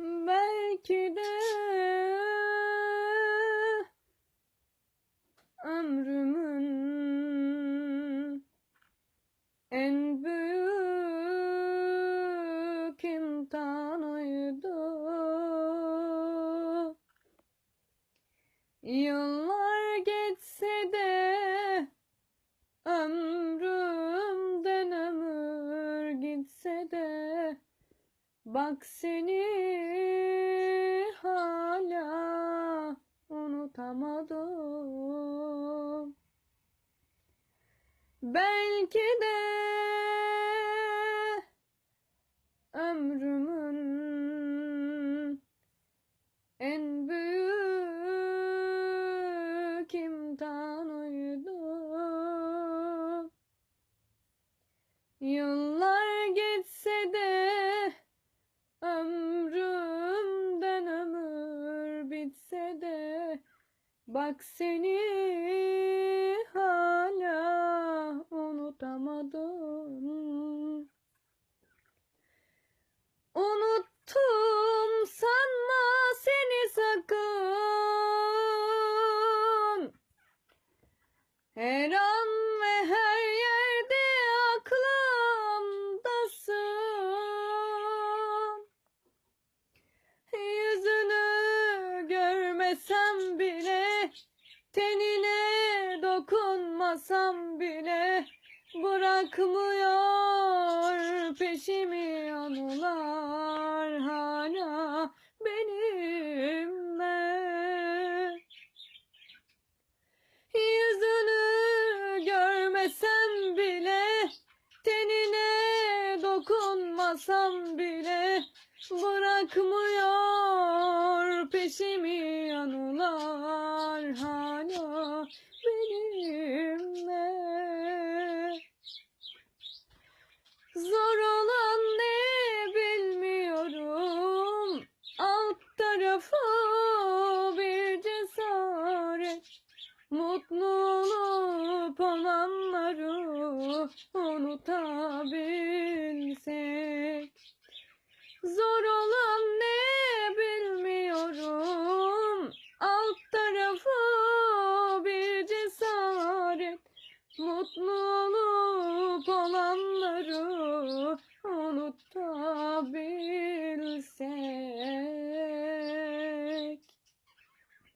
Belki de ömrümün en büyük imtihanıydı. Yıllar geçse de ömrümden ömür gitse de bak seni unutamadım. Belki de ömrümün en büyük imtihanıydı. Yıllar geçse de ömrümden ömür bitse de bak seni hala tenine dokunmasam bile bırakmıyor peşimi anılar hala benimle. Yüzünü görmesem bile, tenine dokunmasam bile bırakmıyor bir cesaret Mutlu olup olanları unutabilsek. Zor olan ne bilmiyorum Alt tarafı bir cesaret Mutlu olup olanları unutabilsek